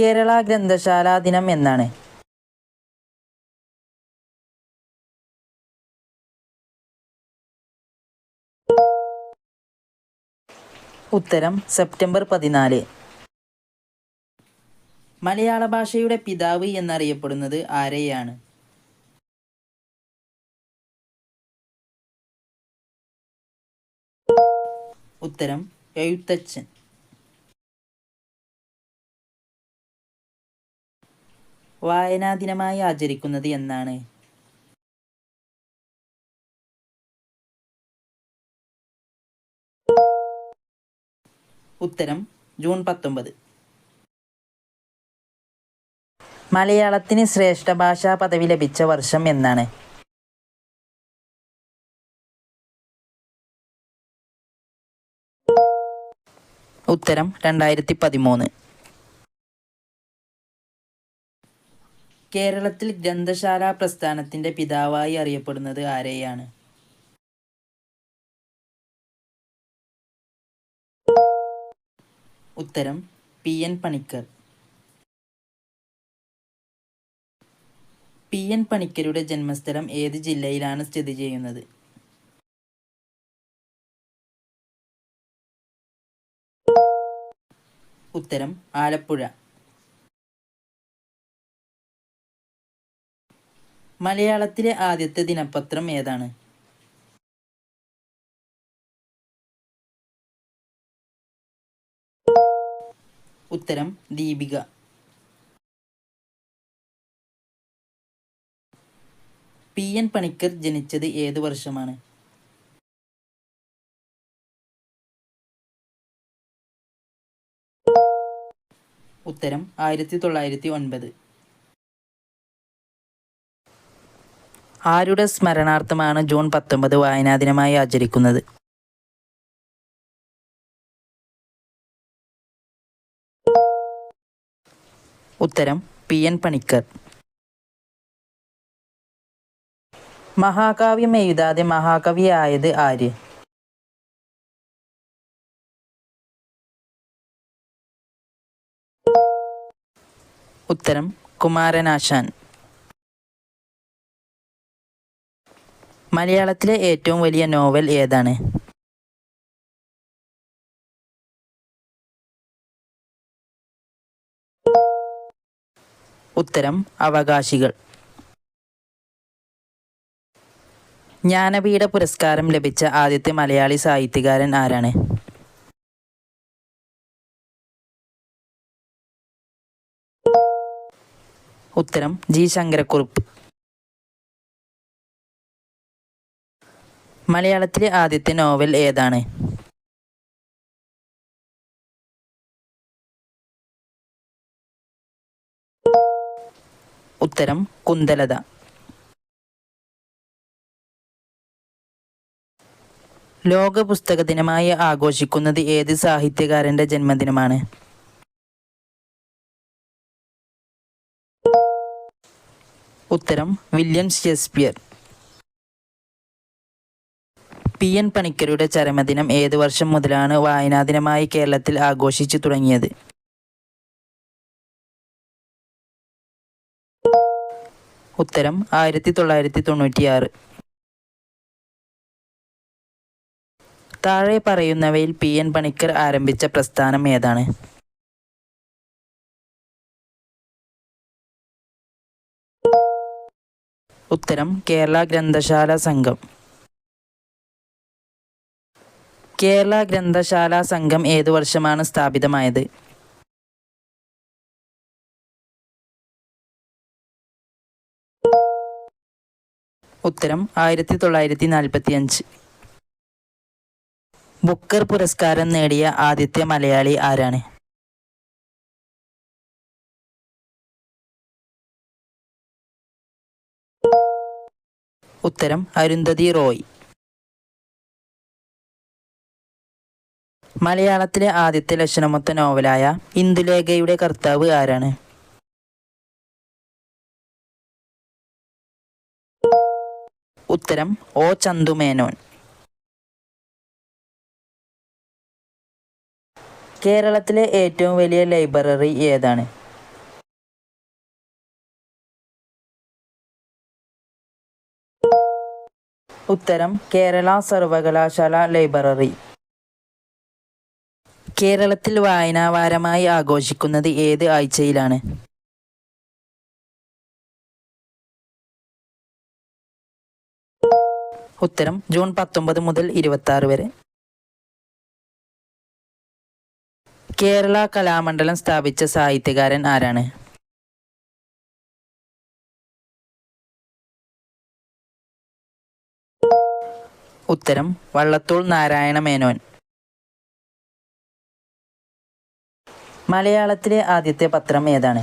കേരള ഗ്രന്ഥശാലാ ദിനം എന്നാണ്. ഉത്തരം സെപ്റ്റംബർ പതിനാല്. മലയാള ഭാഷയുടെ പിതാവ് എന്നറിയപ്പെടുന്നത് ആരെയാണ്? ഉത്തരം എഴുത്തച്ഛൻ. വായനാ ദിനമായി ആചരിക്കുന്നത് എന്നാണ്. ഉത്തരം ജൂൺ പത്തൊമ്പത്. മലയാളത്തിന് ശ്രേഷ്ഠ ഭാഷാ പദവി ലഭിച്ച വർഷം എന്നാണ്. ഉത്തരം രണ്ടായിരത്തി പതിമൂന്ന്. കേരളത്തിൽ ഗ്രന്ഥശാല പ്രസ്ഥാനത്തിന്റെ പിതാവായി അറിയപ്പെടുന്നത് ആരെയാണ്? ഉത്തരം P N Panicker. P N പണിക്കരുടെ ജന്മസ്ഥലം ഏത് ജില്ലയിലാണ് സ്ഥിതി ചെയ്യുന്നത്? ഉത്തരം ആലപ്പുഴ. മലയാളത്തിലെ ആദ്യത്തെ ദിനപത്രം ഏതാണ്? ഉത്തരം ദീപിക. പി. എൻ. പണിക്കർ ജനിച്ചത് ഏത് വർഷമാണ്? ഉത്തരം ആയിരത്തി തൊള്ളായിരത്തി ഒൻപത്. ആരുടെ സ്മരണാർത്ഥമാണ് ജൂൺ പത്തൊമ്പത് വായനാ ദിനമായി ആചരിക്കുന്നത്? ഉത്തരം പി എൻ പണിക്കർ. മഹാകാവ്യം എഴുതാതെ മഹാകവിയായത് ആര്? ഉത്തരം കുമാരനാശാൻ. മലയാളത്തിലെ ഏറ്റവും വലിയ നോവൽ ഏതാണ്? ഉത്തരം അവകാശികൾ. ജ്ഞാനപീഠ പുരസ്കാരം ലഭിച്ച ആദ്യത്തെ മലയാളി സാഹിത്യകാരൻ ആരാണ്? ഉത്തരം ജി. ശങ്കരക്കുറുപ്പ്. മലയാളത്തിലെ ആദ്യത്തെ നോവൽ ഏതാണ്? ഉത്തരം കുന്തലത. ലോക പുസ്തക ദിനമായി ആഘോഷിക്കുന്നത് ഏത് സാഹിത്യകാരന്റെ ജന്മദിനമാണ്? ഉത്തരം വില്യം ഷേക്സ്പിയർ. പി എൻ പണിക്കരുടെ ചരമദിനം ഏത് വർഷം മുതലാണ് വായനാ ദിനമായി കേരളത്തിൽ ആഘോഷിച്ചു തുടങ്ങിയത്? ഉത്തരം ആയിരത്തി തൊള്ളായിരത്തി തൊണ്ണൂറ്റിയാറ് താഴെ പറയുന്നവയിൽ പി എൻ പണിക്കർ ആരംഭിച്ച പ്രസ്ഥാനം ഏതാണ്? ഉത്തരം കേരള ഗ്രന്ഥശാല സംഘം. കേരള ഗ്രന്ഥശാല സംഘം ഏതു വർഷമാണ് സ്ഥാപിതമായത്? ഉത്തരം ആയിരത്തി തൊള്ളായിരത്തി നാൽപ്പത്തി അഞ്ച് ബുക്കർ പുരസ്കാരം നേടിയ ആദ്യത്തെ മലയാളി ആരാണ്? ഉത്തരം അരുന്ധതി റോയ്. മലയാളത്തിലെ ആദ്യത്തെ ലക്ഷണമൊത്ത നോവലായ ഇന്ദുലേഖയുടെ കർത്താവ് ആരാണ്? ഉത്തരം ഓ ചന്തുമേനോൻ. കേരളത്തിലെ ഏറ്റവും വലിയ ലൈബ്രറി ഏതാണ്? ഉത്തരം കേരള സർവകലാശാല ലൈബ്രറി. കേരളത്തിൽ വായനാവാരമായി ആഘോഷിക്കുന്നത് ഏത് ആഴ്ചയിലാണ്? ഉത്തരം ജൂൺ പത്തൊമ്പത് മുതൽ ഇരുപത്തി വരെ. കേരള കലാമണ്ഡലം സ്ഥാപിച്ച സാഹിത്യകാരൻ ആരാണ്? ഉത്തരം വള്ളത്തോൾ നാരായണ മേനോൻ. മലയാളത്തിലെ ആദ്യത്തെ പത്രം ഏതാണ്?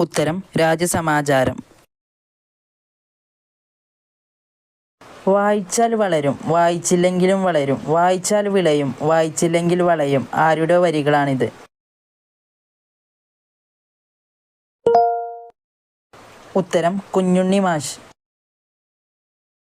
ഉത്തരം രാജസമാചാരം. വായിച്ചാൽ വളരും വായിച്ചില്ലെങ്കിലും വളരും. വായിച്ചാൽ വിളയും വായിച്ചില്ലെങ്കിൽ വളയും. ആരുടെ വരികളാണിത്? ഉത്തരം കുഞ്ഞുണ്ണി മാഷ്.